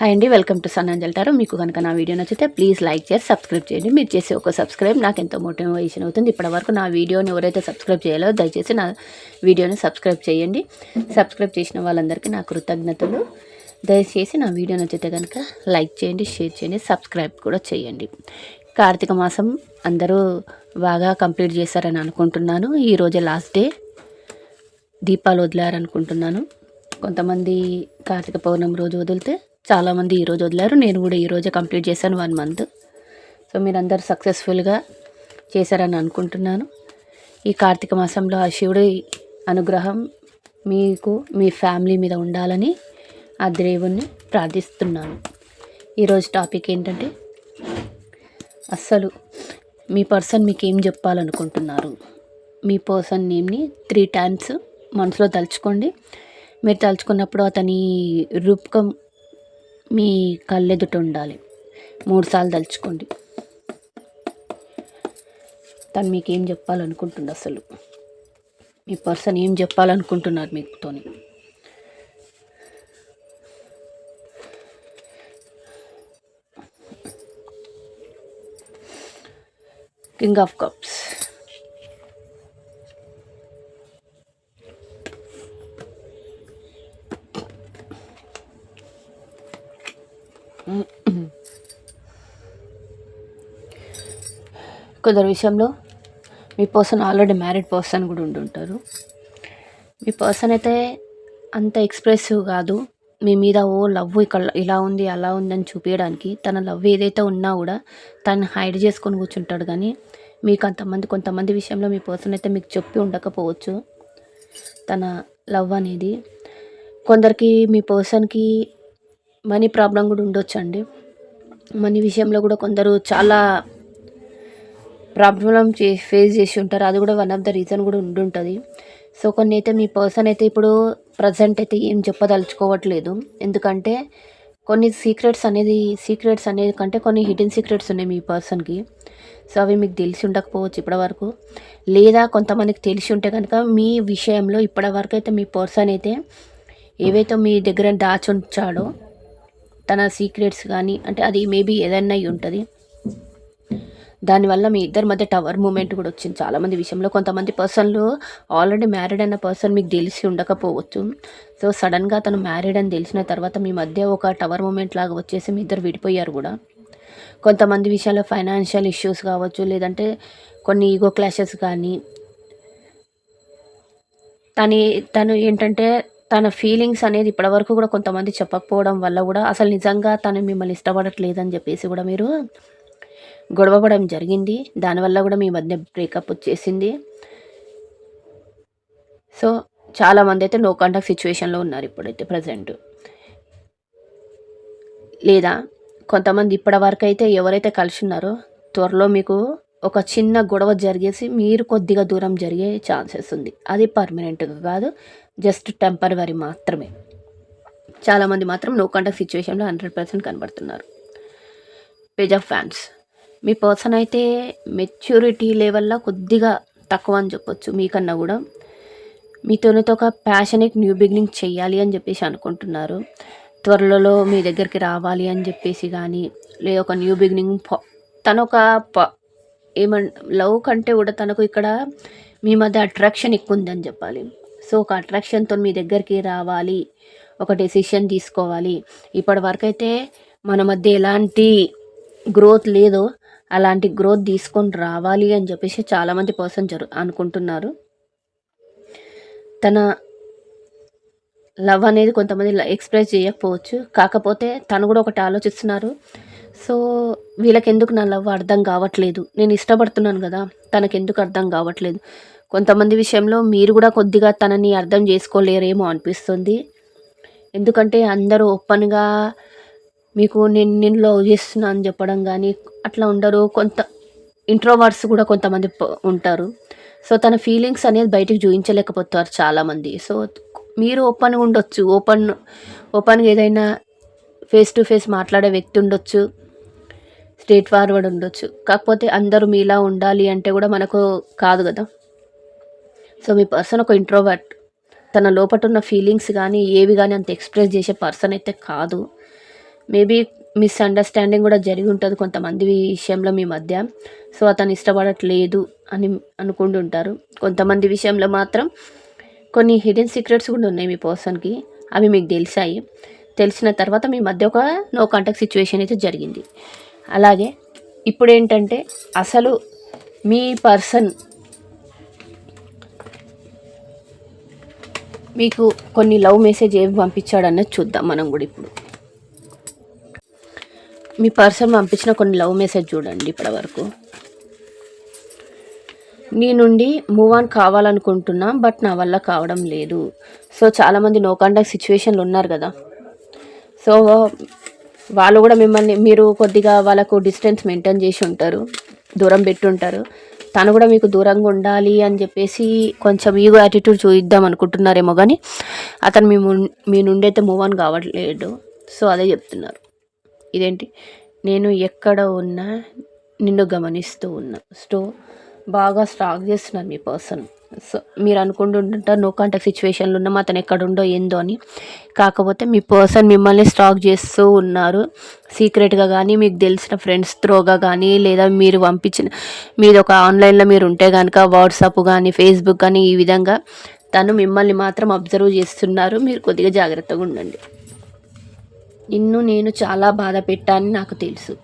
Hi అండి welcome to sun Anjal tarot మీకు కనుక నా వీడియో నచ్చితే ప్లీజ్ లైక్ చేసి సబ్స్క్రైబ్ చేయండి. మీరు చేసే ఒక సబ్స్క్రైబ్ నాకు ఎంతో మోటివేషన్ అవుతుంది. ఇప్పటివరకు నా వీడియోని ఎవరైతే సబ్స్క్రైబ్ చేయాలో దయచేసి నా వీడియోని సబ్స్క్రైబ్ చేయండి. సబ్స్క్రైబ్ చేసిన వాళ్ళందరికీ నా కృతజ్ఞతలు. దయచేసి నా వీడియో నచ్చితే కనుక లైక్ చేయండి షేర్ చేయండి సబ్స్క్రైబ్ కూడా చేయండి. కార్తీక మాసం అందరూ బాగా కంప్లీట్ చేశారని అనుకుంటున్నాను. ఈరోజే లాస్ట్ డే దీపాలు వదిలారనుకుంటున్నాను. కొంతమంది కార్తీక పౌర్ణమి రోజు వదిలితే చాలామంది ఈరోజు వదిలారు. నేను కూడా ఈరోజే కంప్లీట్ చేశాను వన్ మంత్. సో మీరందరూ సక్సెస్ఫుల్గా చేశారని అనుకుంటున్నాను. ఈ కార్తీక మాసంలో ఆ శివుడి అనుగ్రహం మీకు మీ ఫ్యామిలీ మీద ఉండాలని ఆ దేవుణ్ణి ప్రార్థిస్తున్నాను. ఈరోజు టాపిక్ ఏంటంటే అస్సలు మీ పర్సన్ మీకు ఏం చెప్పాలనుకుంటున్నారు? మీ పర్సన్ నేమ్ని త్రీ టైమ్స్ మనసులో తలుచుకోండి. మీరు తలుచుకున్నప్పుడు అతని రూపకం మీ కళ్ళెదుట ఉండాలి. మూడుసార్లు తలుచుకోండి. తను మీకు ఏం చెప్పాలనుకుంటుంది అసలు? మీ పర్సన్ ఏం చెప్పాలనుకుంటున్నారు మీతోని? King of cups. కొందరు విషయంలో మీ పర్సన్ ఆల్రెడీ మ్యారీడ్ పర్సన్ కూడా ఉండుంటారు మీ పర్సన్ అయితే అంత ఎక్స్ప్రెసివ్ కాదు. మీ మీద ఓ లవ్ ఇక్కడ ఇలా ఉంది అలా ఉంది అని చూపించడానికి తన లవ్ ఏదైతే ఉన్నా కూడా తను హైడ్ చేసుకొని కూర్చుంటాడు. కానీ మీకు అంతమంది కొంతమంది విషయంలో మీ పర్సన్ అయితే మీకు చెప్పి ఉండకపోవచ్చు తన లవ్ అనేది. కొందరికి మీ పర్సన్కి మనీ ప్రాబ్లం కూడా ఉండొచ్చండి. మనీ విషయంలో కూడా కొందరు చాలా ప్రాబ్లం చే ఫేస్ చేసి ఉంటారు. అది కూడా వన్ ఆఫ్ ద రీజన్ కూడా ఉండుంటుంది సో కొన్ని అయితే మీ పర్సన్ అయితే ఇప్పుడు ప్రజెంట్ అయితే ఏం చెప్పదలుచుకోవట్లేదు. ఎందుకంటే కొన్ని సీక్రెట్స్ అనేది సీక్రెట్స్ అనేది కంటే కొన్ని హిడెన్ సీక్రెట్స్ ఉన్నాయి మీ పర్సన్కి సో అవి మీకు తెలిసి ఉండకపోవచ్చు ఇప్పటివరకు. లేదా కొంతమందికి తెలిసి ఉంటే కనుక మీ విషయంలో ఇప్పటివరకు అయితే మీ పర్సన్ అయితే ఏవైతే మీ దగ్గర దాచి ఉంచాడో తన సీక్రెట్స్ కానీ అంటే అది మేబీ ఏదైనా అయి ఉంటుంది. దానివల్ల మీ ఇద్దరి మధ్య టవర్ మూమెంట్ కూడా వచ్చింది. చాలామంది విషయంలో కొంతమంది పర్సన్లు ఆల్రెడీ మ్యారీడ్ అయిన పర్సన్ మీకు తెలిసి ఉండకపోవచ్చు. సో సడన్గా తను మ్యారీడ్ అని తెలిసిన తర్వాత మీ మధ్య ఒక టవర్ మూమెంట్ లాగా వచ్చేసి మీ ఇద్దరు విడిపోయారు కూడా. కొంతమంది విషయాల్లో ఫైనాన్షియల్ ఇష్యూస్ కావచ్చు లేదంటే కొన్ని ఈగో క్లాషెస్ కానీ. తని తను ఏంటంటే తన ఫీలింగ్స్ అనేది ఇప్పటివరకు కూడా కొంతమంది చెప్పకపోవడం వల్ల కూడా అసలు నిజంగా తను మిమ్మల్ని ఇష్టపడట్లేదని చెప్పేసి కూడా మీరు గొడవపడడం జరిగింది. దానివల్ల కూడా మీ మధ్య బ్రేకప్ వచ్చేసింది. సో చాలామంది అయితే నో కాంటాక్ట్ సిచ్యువేషన్లో ఉన్నారు ఇప్పుడైతే ప్రజెంట్ లేదా కొంతమంది ఇప్పటి వరకు అయితే ఎవరైతే కలిసి ఉన్నారో త్వరలో మీకు ఒక చిన్న గొడవ జరిగేసి మీరు కొద్దిగా దూరం జరిగే ఛాన్సెస్ ఉంది. అది పర్మనెంట్గా కాదు జస్ట్ టెంపరవరీ మాత్రమే. చాలామంది మాత్రం నో కాంటాక్ట్ సిచ్యువేషన్లో హండ్రెడ్ పర్సెంట్ కనబడుతున్నారు. పేజ్ ఆఫ్ ఫ్యాన్స్ మీ పర్సన్ అయితే మెచ్యూరిటీ లెవెల్లో కొద్దిగా తక్కువ అని చెప్పొచ్చు మీకన్నా కూడా. మీతోనితో ఒక ప్యాషనేట్ న్యూ బిగినింగ్ చేయాలి అని చెప్పేసి అనుకుంటున్నారు. త్వరలో మీ దగ్గరికి రావాలి అని చెప్పేసి కానీ లేదా ఒక న్యూ బిగినింగ్ తను ఒక ప ఏమన్ లవ్ కంటే కూడా తనకు ఇక్కడ మీ మధ్య అట్రాక్షన్ ఎక్కువ ఉందని చెప్పాలి. సో ఒక అట్రాక్షన్తో మీ దగ్గరికి రావాలి ఒక డెసిషన్ తీసుకోవాలి. ఇప్పటి వరకు అయితే మన మధ్య ఎలాంటి గ్రోత్ లేదో అలాంటి గ్రోత్ తీసుకొని రావాలి అని చెప్పేసి చాలామంది పర్సన్ జరు అనుకుంటున్నారు. తన లవ్ అనేది కొంతమంది ఎక్స్ప్రెస్ చేయకపోవచ్చు. కాకపోతే తను కూడా ఒకటి ఆలోచిస్తున్నారు. సో వీళ్ళకి ఎందుకు నా లవ్ అర్థం కావట్లేదు. నేను ఇష్టపడుతున్నాను కదా తనకు ఎందుకు అర్థం కావట్లేదు. కొంతమంది విషయంలో మీరు కూడా కొద్దిగా తనని అర్థం చేసుకోలేరేమో అనిపిస్తుంది. ఎందుకంటే అందరూ ఓపెన్గా మీకు నేను నేను లవ్ చేస్తున్నా అని చెప్పడం కానీ అట్లా ఉండరు. కొంత ఇంట్రోవర్డ్స్ కూడా కొంతమంది ఉంటారు. సో తన ఫీలింగ్స్ అనేది బయటకు చూపించలేకపోతారు చాలామంది. సో మీరు ఓపెన్గా ఉండొచ్చు. ఓపెన్ ఓపెన్గా ఏదైనా ఫేస్ టు ఫేస్ మాట్లాడే వ్యక్తి ఉండొచ్చు. స్ట్రేట్ ఫార్వర్డ్ ఉండొచ్చు. కాకపోతే అందరూ మీలా ఉండాలి అంటే కూడా మనకు కాదు కదా. సో మీ పర్సన్ ఒక ఇంట్రోవర్ట్ తన లోపట ఉన్న ఫీలింగ్స్ కానీ ఏవి కానీ అంత ఎక్స్ప్రెస్ చేసే పర్సన్ అయితే కాదు. మేబీ మిస్అండర్స్టాండింగ్ కూడా జరిగి ఉంటుంది కొంతమంది విషయంలో మీ మధ్య. సో అతను ఇష్టపడట్లేదు అని అనుకుంటుంటారు. కొంతమంది విషయంలో మాత్రం కొన్ని హిడెన్ సీక్రెట్స్ కూడా ఉన్నాయి మీ పర్సన్కి. అవి మీకు తెలిసాయి. తెలిసిన తర్వాత మీ మధ్య ఒక నో కాంటాక్ట్ సిచ్యువేషన్ అయితే జరిగింది. అలాగే ఇప్పుడు ఏంటంటే అసలు మీ పర్సన్ మీకు కొన్ని లవ్ మెసేజ్ ఏమి పంపించాడన్నది చూద్దాం మనం కూడా ఇప్పుడు. మీ పర్సన్ పంపించిన కొన్ని లవ్ మెసేజ్ చూడండి ఇప్పటి వరకు నీ నుండి మూవ్ ఆన్ కావాలనుకుంటున్నా బట్ నా వల్ల కావడం లేదు. సో చాలామంది నో కాంటాక్ట్ సిచ్యువేషన్లు ఉన్నారు కదా. సో వాళ్ళు కూడా మిమ్మల్ని మీరు కొద్దిగా వాళ్ళకు డిస్టెన్స్ మెయింటైన్ చేసి ఉంటారు దూరం పెట్టుంటారు తను కూడా మీకు దూరంగా ఉండాలి అని చెప్పేసి కొంచెం ఈగో యాటిట్యూడ్ చూద్దాం అనుకుంటున్నారేమో కానీ అతను మీ మీ నుండి అయితే మూవ్ ఆన్ కావట్లేడు సో అదే చెప్తున్నారు. ఇదేంటి? నేను ఎక్కడ ఉన్నా నిన్ను గమనిస్తూ ఉన్నా. సో బాగా స్టాక్ చేస్తున్నారు మీ పర్సన్. సో మీరు అనుకుంటుంటారు నో కాంటాక్ట్ సిచ్యువేషన్లో ఉన్నాం అతను ఎక్కడుండో ఏందో అని. కాకపోతే మీ పర్సన్ మిమ్మల్ని స్టాక్ చేస్తూ ఉన్నారు. సీక్రెట్గా కానీ మీకు తెలిసిన ఫ్రెండ్స్ త్రోగా కానీ లేదా మీరు పంపించిన మీది ఒక ఆన్లైన్లో మీరు ఉంటే కనుక వాట్సాప్ కానీ ఫేస్బుక్ కానీ ఈ విధంగా తను మిమ్మల్ని మాత్రం అబ్జర్వ్ చేస్తున్నారు. మీరు కొద్దిగా జాగ్రత్తగా ఉండండి. నిన్ను నేను చాలా బాధ పెట్టానని నాకు తెలుసు.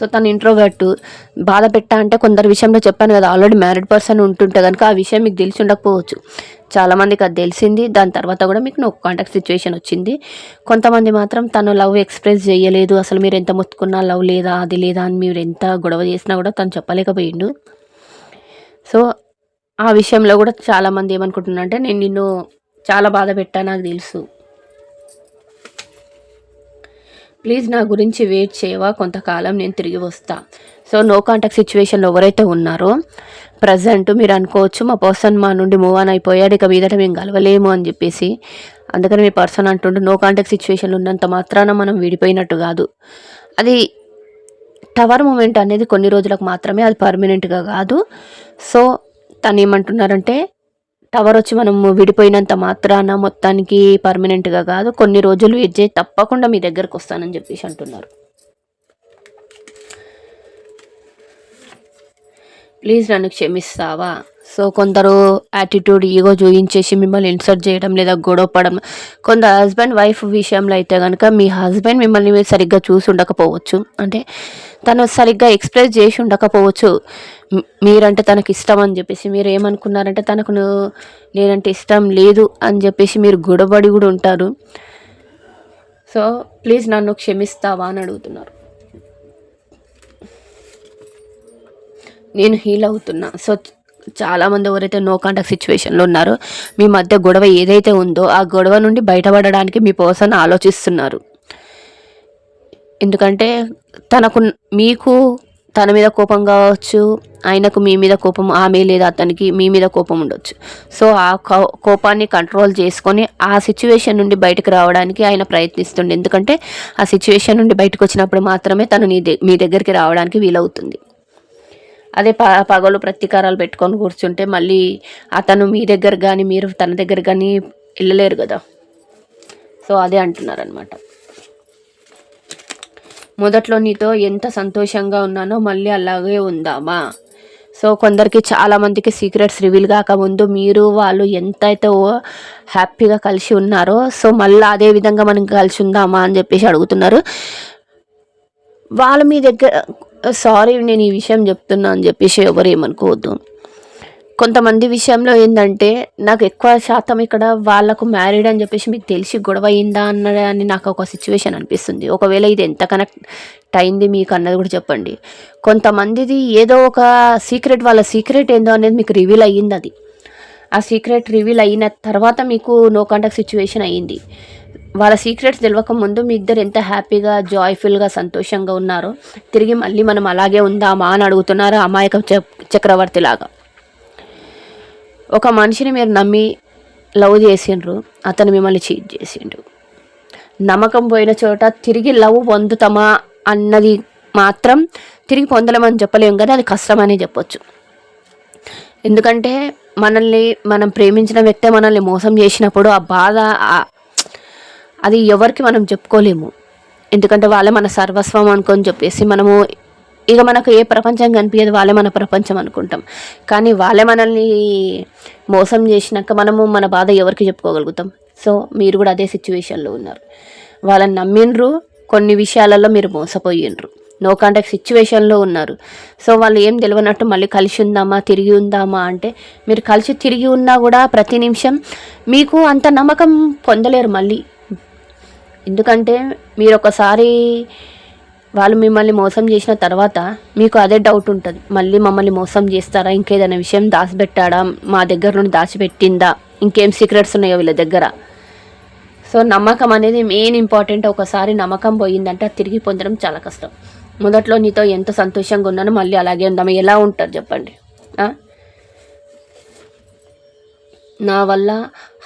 సో తను ఇంట్రోవర్ట్ బాధ పెట్టా అంటే కొందరు విషయంలో చెప్పాను కదా ఆల్రెడీ మ్యారీడ్ పర్సన్ ఉంటుంటే కనుక ఆ విషయం మీకు తెలిసి ఉండకపోవచ్చు. చాలామందికి అది తెలిసింది. దాని తర్వాత కూడా మీకు నో కాంటాక్ట్ సిచ్యువేషన్ వచ్చింది. కొంతమంది మాత్రం తను లవ్ ఎక్స్ప్రెస్ చేయలేదు. అసలు మీరు ఎంత మొత్తుకున్నా లవ్ లేదా అది లేదా అని మీరు ఎంత గొడవ చేసినా కూడా తను చెప్పలేకపోయిండు. సో ఆ విషయంలో కూడా చాలామంది ఏమనుకుంటున్నా అంటే నేను నిన్ను చాలా బాధ పెట్టా నాకు తెలుసు. ప్లీజ్ నా గురించి వెయిట్ చేయవా? కొంతకాలం నేను తిరిగి వస్తా. సో నో కాంటాక్ట్ సిచ్యువేషన్లో ఎవరైతే ఉన్నారో ప్రజెంట్ మీరు అనుకోవచ్చు మా పర్సన్ మా నుండి మూవ్ ఆన్ అయిపోయాడు ఇక మీదట మేము కలవలేము అని చెప్పేసి అందుకని మీ పర్సన్ అంటుంటే నో కాంటాక్ట్ సిచ్యువేషన్లో ఉన్నంత మాత్రాన మనం విడిపోయినట్టు కాదు. అది టవర్ మూమెంట్ అనేది కొన్ని రోజులకు మాత్రమే అది పర్మనెంట్గా కాదు. సో తను ఏమంటున్నారంటే టవర్ వచ్చి మనం విడిపోయినంత మాత్రాన మొత్తానికి పర్మనెంట్గా కాదు కొన్ని రోజులు వెయిట్ తప్పకుండా మీ దగ్గరకు వస్తానని చెప్పేసి అంటున్నారు. ప్లీజ్ నన్ను క్షమిస్తావా? సో కొందరు యాటిట్యూడ్ ఈగో చూయించేసి మిమ్మల్ని ఇన్సర్ట్ చేయడం లేదా గొడవ పడడం కొందరు హస్బెండ్ వైఫ్ విషయంలో అయితే కనుక మీ హస్బెండ్ మిమ్మల్ని సరిగ్గా చూసి ఉండకపోవచ్చు. అంటే తను సరిగ్గా ఎక్స్ప్రెస్ చేసి ఉండకపోవచ్చు. మీరంటే తనకి ఇష్టం అని చెప్పేసి మీరు ఏమనుకున్నారంటే తనకు నేనంటే ఇష్టం లేదు అని చెప్పేసి మీరు గొడవడి కూడా ఉంటారు. సో ప్లీజ్ నన్ను క్షమిస్తావా అని అడుగుతున్నారు. నేను హీల్ అవుతున్నా. సో చాలామంది ఎవరైతే నో కాంటాక్ట్ సిచ్యువేషన్లో ఉన్నారో మీ మధ్య గొడవ ఏదైతే ఉందో ఆ గొడవ నుండి బయటపడడానికి మీ పర్సన్ ఆలోచిస్తున్నారు. ఎందుకంటే తనకు మీకు తన మీద కోపం కావచ్చు ఆయనకు మీ మీద కోపం ఆమె లేదా అతనికి మీ మీద కోపం ఉండొచ్చు. సో ఆ కో- కోపాన్ని కంట్రోల్ చేసుకొని ఆ సిచ్యువేషన్ నుండి బయటకు రావడానికి ఆయన ప్రయత్నిస్తుండే. ఎందుకంటే ఆ సిచ్యువేషన్ నుండి బయటకు వచ్చినప్పుడు మాత్రమే తను నీ మీ దగ్గరికి రావడానికి వీలవుతుంది. అదే ప పగలు ప్రతీకారాలు పెట్టుకొని కూర్చుంటే మళ్ళీ అతను మీ దగ్గర కానీ మీరు తన దగ్గర కానీ వెళ్ళలేరు కదా. సో అదే అంటున్నారనమాట మొదట్లో నీతో ఎంత సంతోషంగా ఉన్నానో మళ్ళీ అలాగే ఉందామా? సో కొందరికి చాలామందికి సీక్రెట్స్ రివీల్ కాకముందు మీరు వాళ్ళు ఎంతైతే హ్యాపీగా కలిసి ఉన్నారో సో మళ్ళీ అదే విధంగా మనం కలిసి ఉందామా అని చెప్పేసి అడుగుతున్నారు. వాళ్ళ మీ దగ్గర సారీ నేను ఈ విషయం చెప్తున్నా అని చెప్పేసి ఎవరు ఏమనుకోవద్దు. కొంతమంది విషయంలో ఏంటంటే నాకు ఎక్కువ శాతం ఇక్కడ వాళ్ళకు మ్యారీడ్ అని చెప్పేసి మీకు తెలిసి గొడవ అయిందా అన్నది అని నాకు ఒక సిచ్యువేషన్ అనిపిస్తుంది. ఒకవేళ ఇది ఎంత కనెక్ట్ అయింది మీకు అన్నది కూడా చెప్పండి. కొంతమందిది ఏదో ఒక సీక్రెట్ వాళ్ళ సీక్రెట్ ఏందో అనేది మీకు రివీల్ అయ్యింది అది. ఆ సీక్రెట్ రివీల్ అయిన తర్వాత మీకు నో కాంటాక్ట్ సిచ్యువేషన్ అయ్యింది. వాళ్ళ సీక్రెట్స్ తెలియక ముందు మీ ఇద్దరు ఎంత హ్యాపీగా జాయ్ఫుల్గా సంతోషంగా ఉన్నారో తిరిగి మళ్ళీ మనం అలాగే ఉందామా అని అడుగుతున్నారు అమాయక చ- చక్రవర్తి లాగా ఒక మనిషిని మీరు నమ్మి లవ్ చేసిండ్రు అతను మిమ్మల్ని చీట్ చేసిండు. నమ్మకం పోయిన చోట తిరిగి లవ్ పొందుతామా అన్నది మాత్రం తిరిగి పొందలేమని చెప్పలేము కదా అది కష్టమని చెప్పొచ్చు. ఎందుకంటే మనల్ని మనం ప్రేమించిన వ్యక్తే మనల్ని మోసం చేసినప్పుడు ఆ బాధ అది ఎవరికి మనం చెప్పుకోలేము. ఎందుకంటే వాళ్ళే మన సర్వస్వం అనుకొని చెప్పేసి మనము ఇక మనకు ఏ ప్రపంచం కనిపించదు వాళ్ళే మన ప్రపంచం అనుకుంటాం. కానీ వాళ్ళే మనల్ని మోసం చేసినాక మనము మన బాధ ఎవరికి చెప్పుకోగలుగుతాం? సో మీరు కూడా అదే సిచ్యువేషన్లో ఉన్నారు. వాళ్ళని నమ్మిండ్రు కొన్ని విషయాలలో మీరు మోసపోయిండ్రు. నో కాంటాక్ట్ సిచ్యువేషన్లో ఉన్నారు. సో వాళ్ళు ఏం తెలియనట్టు మళ్ళీ కలిసి ఉందామా తిరిగి ఉందామా అంటే మీరు కలిసి తిరిగి ఉన్నా కూడా ప్రతి నిమిషం మీకు అంత నమ్మకం పొందలేరు మళ్ళీ. ఎందుకంటే మీరు ఒకసారి వాళ్ళు మిమ్మల్ని మోసం చేసిన తర్వాత మీకు అదే డౌట్ ఉంటుంది. మళ్ళీ మమ్మల్ని మోసం చేస్తారా? ఇంకేదైనా విషయం దాచిపెట్టాడా? మా దగ్గర నుండి దాచిపెట్టిందా? ఇంకేం సీక్రెట్స్ ఉన్నాయో వీళ్ళ దగ్గర? సో నమ్మకం అనేది మెయిన్ ఇంపార్టెంట్ ఒకసారి నమ్మకం పోయిందంటే అది తిరిగి పొందడం చాలా కష్టం. మొదట్లో నీతో ఎంత సంతోషంగా ఉన్నానో మళ్ళీ అలాగే ఉందాము ఎలా ఉంటారు చెప్పండి? నా వల్ల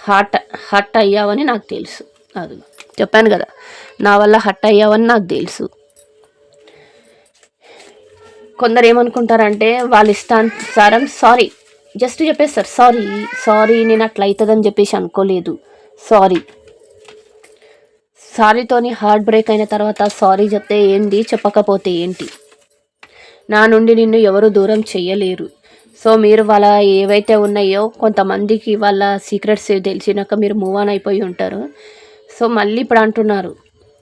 హట్ హట్ అయ్యావని నాకు తెలుసు. అది చెప్పాను కదా. నా వల్ల హట్ అయ్యావని నాకు తెలుసు. కొందరు ఏమనుకుంటారంటే వాళ్ళ ఇష్టానుసారం సారీ జస్ట్ చెప్పేస్తారు సారీ సారీ నేను అట్లా అవుతుందని చెప్పేసి అనుకోలేదు సారీ. సారీతోని హార్ట్ బ్రేక్ అయిన తర్వాత సారీ చెప్తే ఏంటి చెప్పకపోతే ఏంటి? నా నుండి నిన్ను ఎవరు దూరం చేయలేరు సో మీరు వాళ్ళ ఏవైతే ఉన్నాయో కొంతమందికి వాళ్ళ సీక్రెట్స్ తెలిసినాక మీరు మూవ్ ఆన్ అయిపోయి ఉంటారు. సో మళ్ళీ ఇప్పుడు అంటున్నారు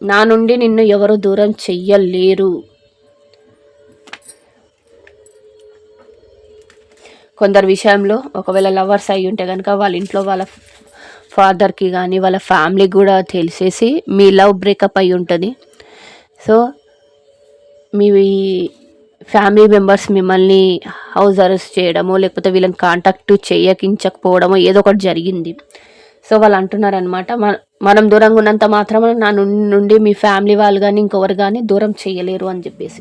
నా నుండి నిన్ను ఎవరు దూరం చెయ్యలేరు. కొందరు విషయంలో ఒకవేళ లవర్స్ అయి ఉంటే కనుక వాళ్ళ ఇంట్లో వాళ్ళ ఫాదర్కి కానీ వాళ్ళ ఫ్యామిలీకి కూడా తెలిసేసి మీ లవ్ బ్రేకప్ అయి ఉంటుంది. సో మీ ఫ్యామిలీ మెంబర్స్ మిమ్మల్ని హౌస్ అరెస్ట్ చేయడమో లేకపోతే వీళ్ళని కాంటాక్ట్ చేయకించకపోవడమో ఏదో ఒకటి జరిగింది. సో వాళ్ళు అంటున్నారనమాట మనం దూరంగా ఉన్నంత మాత్రం నా నుండి మీ ఫ్యామిలీ వాళ్ళు కానీ ఇంకొకరు కానీ దూరం చేయలేరు అని చెప్పేసి.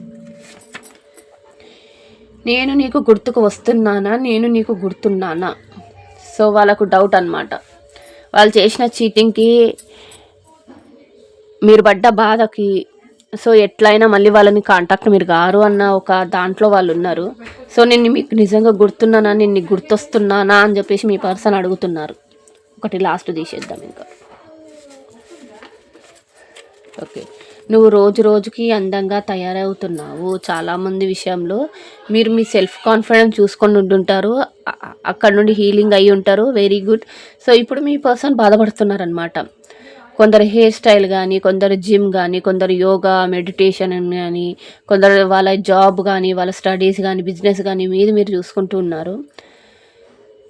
నేను నీకు గుర్తుకు వస్తున్నానా? నేను నీకు గుర్తున్నానా? సో వాళ్ళకు డౌట్ అన్నమాట. వాళ్ళు చేసిన చీటింగ్కి మీరు పడ్డ బాధకి సో ఎట్లయినా మళ్ళీ వాళ్ళని కాంటాక్ట్ మీరు గారు అన్న ఒక దాంట్లో వాళ్ళు ఉన్నారు. సో నేను మీకు నిజంగా గుర్తున్నానా? నేను నీకు గుర్తొస్తున్నానా? అని చెప్పేసి మీ పర్సన్ అడుగుతున్నారు. ఒకటి లాస్ట్ తీసేద్దాం ఇంకా. ఓకే నువ్వు రోజు రోజుకి అందంగా తయారవుతున్నావు. చాలామంది విషయంలో మీరు మీ సెల్ఫ్ కాన్ఫిడెన్స్ చూసుకొని ఉంటుంటారు అక్కడ నుండి హీలింగ్ అయి ఉంటారు. Very good. సో ఇప్పుడు మీ పర్సన్ బాధపడుతున్నారనమాట కొందరు హెయిర్ స్టైల్ కానీ కొందరు జిమ్ కానీ కొందరు యోగా మెడిటేషన్ కానీ కొందరు వాళ్ళ జాబ్ కానీ వాళ్ళ స్టడీస్ కానీ బిజినెస్ కానీ మీది మీరు చూసుకుంటూ ఉన్నారు.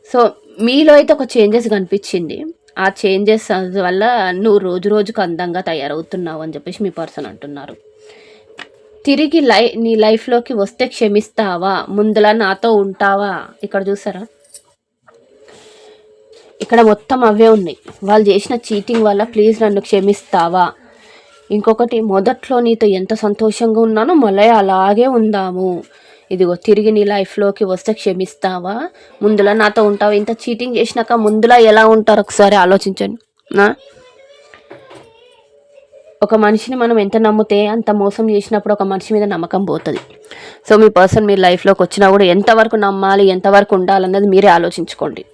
సో మీలో అయితే ఒక చేంజెస్ కనిపించింది. ఆ చేంజెస్ వల్ల నువ్వు రోజు రోజుకు అందంగా తయారవుతున్నావు అని చెప్పేసి మీ పర్సన్ అంటున్నారు. తిరిగి లై నీ లైఫ్లోకి వస్తే క్షమిస్తావా? ముందులా నాతో ఉంటావా? ఇక్కడ చూసారా? ఇక్కడ మొత్తం అవే ఉన్నాయి. వాళ్ళు చేసిన చీటింగ్ వల్ల ప్లీజ్ నన్ను క్షమిస్తావా? ఇంకొకటి మొదట్లో నీతో ఎంత సంతోషంగా ఉన్నానో మళ్ళీ అలాగే ఉందాము. ఇదిగో తిరిగి నీ లైఫ్లోకి వస్తే క్షమిస్తావా? ముందులా నాతో ఉంటావా. ఇంత చీటింగ్ చేసినాక ముందులా ఎలా ఉంటారు? ఒకసారి ఆలోచించండి. నా? ఒక మనిషిని మనం ఎంత నమ్మితే అంత మోసం చేసినప్పుడు ఒక మనిషి మీద నమ్మకం పోతుంది. సో మీ పర్సన్ మీ లైఫ్లోకి వచ్చినా కూడా ఎంతవరకు నమ్మాలి ఎంతవరకు ఉండాలన్నది మీరే ఆలోచించుకోండి.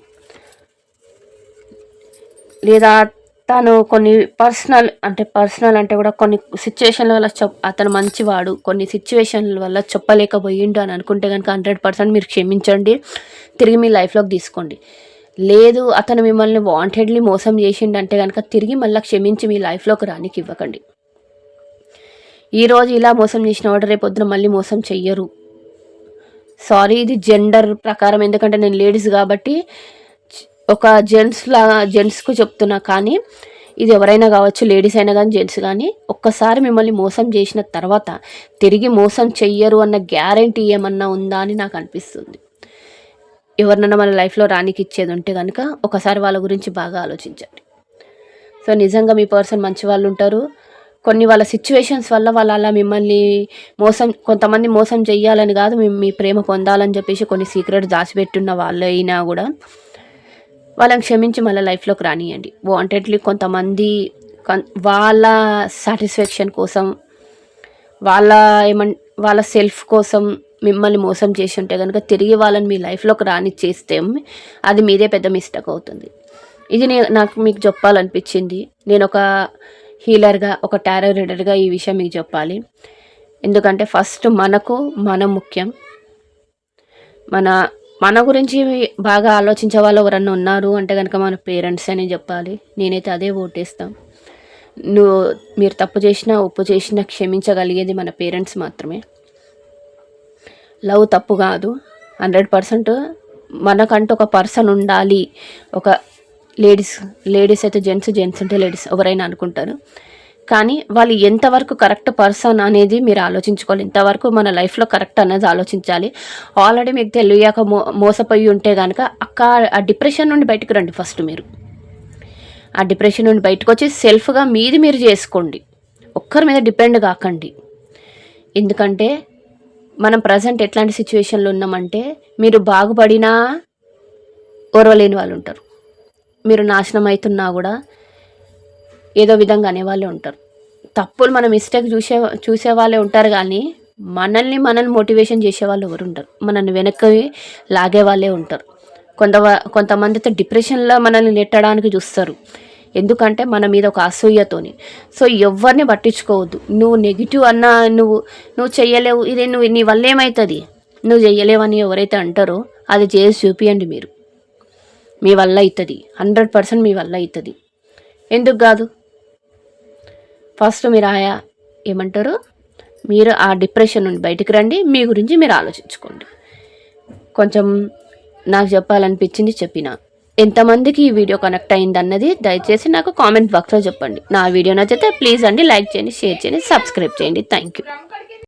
లేదా తను కొన్ని పర్సనల్ అంటే పర్సనల్ అంటే కూడా కొన్ని సిచ్యువేషన్ల వల్ల చెప్ అతను మంచివాడు. కొన్ని సిచ్యువేషన్ల వల్ల చెప్పలేకపోయిండు అని అనుకుంటే కనుక హండ్రెడ్ పర్సెంట్ మీరు క్షమించండి. తిరిగి మీ లైఫ్లోకి తీసుకోండి. లేదు అతను మిమ్మల్ని వాంటెడ్లీ మోసం చేసిండంటే కనుక తిరిగి మళ్ళీ క్షమించి మీ లైఫ్లోకి రానికి ఇవ్వకండి. ఈరోజు ఇలా మోసం చేసిన వాడు రేపు పొద్దున మళ్ళీ మోసం చెయ్యరు. సారీ ఇది జెండర్ ప్రకారం. ఎందుకంటే నేను లేడీస్ కాబట్టి ఒక జెంట్స్ లా జెంట్స్కు చెప్తున్నా కానీ ఇది ఎవరైనా కావచ్చు లేడీస్ అయినా కానీ జెంట్స్ కానీ ఒక్కసారి మిమ్మల్ని మోసం చేసిన తర్వాత తిరిగి మోసం చెయ్యరు అన్న గ్యారంటీ ఏమన్నా ఉందా అని నాకు అనిపిస్తుంది. ఎవరినైనా మన లైఫ్లో రానికి ఇచ్చేది ఉంటే కనుక ఒకసారి వాళ్ళ గురించి బాగా ఆలోచించండి. సో నిజంగా మీ పర్సన్ మంచి వాళ్ళు ఉంటారు. కొన్ని వాళ్ళ సిచ్యువేషన్స్ వల్ల వాళ్ళు అలా మిమ్మల్ని మోసం కొంతమంది మోసం చేయాలని కాదు మీ మీ ప్రేమ పొందాలని చెప్పేసి కొన్ని సీక్రెట్ దాచిపెట్టున్న వాళ్ళు అయినా కూడా వాళ్ళని క్షమించి మళ్ళీ లైఫ్లోకి రానియండి. వాంటెడ్లీ కొంతమంది కన్- వాళ్ళ సాటిస్ఫాక్షన్ కోసం వాళ్ళ ఏమన్ వాళ్ళ సెల్ఫ్ కోసం మిమ్మల్ని మోసం చేసి ఉంటే కనుక తిరిగి వాళ్ళని మీ లైఫ్లోకి రానిచ్చేస్తే అది మీదే పెద్ద మిస్టేక్ అవుతుంది. ఇది నేను నాకు మీకు చెప్పాలనిపించింది. నేను ఒక హీలర్గా ఒక టారో రీడర్గా ఈ విషయం మీకు చెప్పాలి. ఎందుకంటే ఫస్ట్ మనకు మనం ముఖ్యం. మన మన గురించి బాగా ఆలోచించే వాళ్ళు ఎవరన్నా ఉన్నారు అంటే కనుక మన పేరెంట్స్ అని చెప్పాలి. నేనైతే అదే ఓటేస్తాం. నువ్వు మీరు తప్పు చేసినా ఉప్పు చేసినా క్షమించగలిగేది మన పేరెంట్స్ మాత్రమే. లవ్ తప్పు కాదు. హండ్రెడ్ పర్సెంట్ మనకంటూ ఒక పర్సన్ ఉండాలి. ఒక లేడీస్ లేడీస్ అయితే జెంట్స్ జెంట్స్ ఉంటే లేడీస్ ఎవరైనా అనుకుంటారు. కానీ వాళ్ళు ఎంతవరకు కరెక్ట్ పర్సన్ అనేది మీరు ఆలోచించుకోవాలి. ఇంతవరకు మన లైఫ్లో కరెక్ట్ అనేది ఆలోచించాలి. ఆల్రెడీ మీకు తెలియక మో మోసపోయి ఉంటే కనుక అక్క ఆ డిప్రెషన్ నుండి బయటకు రండి ఫస్ట్ మీరు. ఆ డిప్రెషన్ నుండి బయటకు వచ్చి సెల్ఫ్గా మీది మీరు చేసుకోండి. ఒక్కరి మీద డిపెండ్ కాకండి. ఎందుకంటే మనం ప్రజెంట్ ఎట్లాంటి సిచ్యువేషన్లో ఉన్నామంటే మీరు బాగుపడినా ఓర్వలేని వాళ్ళు ఉంటారు. మీరు నాశనం అవుతున్నా కూడా ఏదో విధంగా అనేవాళ్ళే ఉంటారు. తప్పులు మన మిస్టేక్ చూసే చూసే వాళ్ళే ఉంటారు కానీ మనల్ని మనల్ని మోటివేషన్ చేసే వాళ్ళు ఎవరు ఉంటారు మనల్ని వెనక్కి లాగే వాళ్ళే ఉంటారు. కొంత కొంతమందితో డిప్రెషన్లో మనల్ని నెట్టడానికి చూస్తారు. ఎందుకంటే మన మీద ఒక అసూయతోని. సో ఎవరిని పట్టించుకోవద్దు. నువ్వు నెగిటివ్ అన్నా నువ్వు నువ్వు చెయ్యలేవు. ఇది నువ్వు నీ వల్ల ఏమవుతుంది నువ్వు చెయ్యలేవని ఎవరైతే అంటారో అది చేసి చూపియండి మీరు. మీ వల్ల అవుతుంది హండ్రెడ్ పర్సెంట్ మీ వల్ల అవుతుంది ఎందుకు కాదు? ఫస్ట్ మీరు ఆయా ఏమంటారు? మీరు ఆ డిప్రెషన్ నుండి బయటికి రండి. మీ గురించి మీరు ఆలోచించుకోండి. కొంచెం నాకు చెప్పాలనిపించింది చెప్పిన. ఎంతమందికి ఈ వీడియో కనెక్ట్ అయింది అన్నది దయచేసి నాకు కామెంట్ బాక్స్లో చెప్పండి. నా వీడియో నచ్చితే ప్లీజ్ అండి లైక్ చేయండి షేర్ చేయండి సబ్స్క్రైబ్ చేయండి. Thank you.